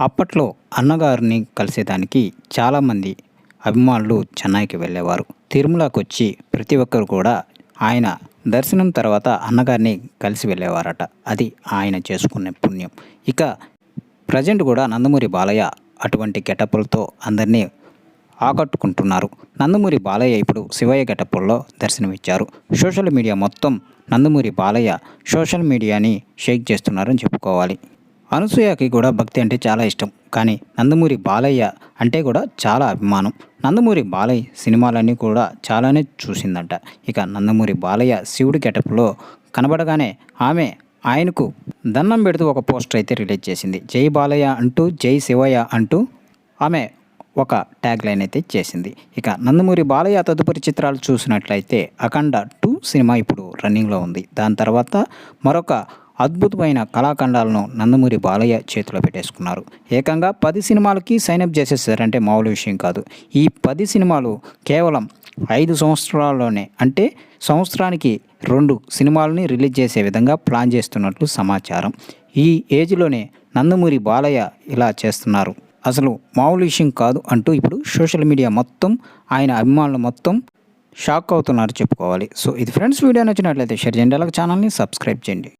అప్పట్లో అన్నగారిని కలిసేదానికి చాలామంది అభిమానులు చెన్నైకి వెళ్ళేవారు. తిరుమలకు వచ్చి ప్రతి ఒక్కరు కూడా ఆయన దర్శనం తర్వాత అన్నగారిని కలిసి వెళ్ళేవారట. అది ఆయన చేసుకునే పుణ్యం. ఇక ప్రజెంట్ కూడా నందమూరి బాలయ్య అటువంటి గెటపులతో అందరినీ ఆకట్టుకుంటున్నారు. నందమూరి బాలయ్య ఇప్పుడు శివయ్య గెటప్పుల్లో దర్శనమిచ్చారు. సోషల్ మీడియా మొత్తం నందమూరి బాలయ్య సోషల్ మీడియాని షేక్ చేస్తున్నారని చెప్పుకోవాలి. అనసూయకి కూడా భక్తి అంటే చాలా ఇష్టం. కానీ నందమూరి బాలయ్య అంటే కూడా చాలా అభిమానం. నందమూరి బాలయ్య సినిమాలన్నీ కూడా చాలానే చూసిందంట. ఇక నందమూరి బాలయ్య శివుడి గెటప్లో కనబడగానే ఆమె ఆయనకు దండం పెడుతూ ఒక పోస్టర్ అయితే రిలీజ్ చేసింది. జై బాలయ్య అంటూ జై శివయ్య అంటూ ఆమె ఒక ట్యాగ్ లైన్ అయితే చేసింది. ఇక నందమూరి బాలయ్య తదుపరి చిత్రాలు చూసినట్లయితే అఖండ టూ సినిమా ఇప్పుడు రన్నింగ్లో ఉంది. దాని తర్వాత మరొక అద్భుతమైన కళాఖండాలను నందమూరి బాలయ్య చేతిలో పెట్టేసుకున్నారు. ఏకంగా పది సినిమాలకి సైనప్ చేసేసారంటే మామూలు విషయం కాదు. ఈ పది సినిమాలు కేవలం ఐదు సంవత్సరాల్లోనే అంటే సంవత్సరానికి రెండు సినిమాలని రిలీజ్ చేసే విధంగా ప్లాన్ చేస్తున్నట్లు సమాచారం. ఈ ఏజ్లోనే నందమూరి బాలయ్య ఇలా చేస్తున్నారు. అసలు మామూలు విషయం కాదు అంటూ ఇప్పుడు సోషల్ మీడియా మొత్తం ఆయన అభిమానులు మొత్తం షాక్ అవుతున్నారు చెప్పుకోవాలి. సో ఇది ఫ్రెండ్స్ వీడియో నచ్చినట్లయితే షేర్ చేయండి. అలాగే ఛానల్ని సబ్స్క్రైబ్ చేయండి.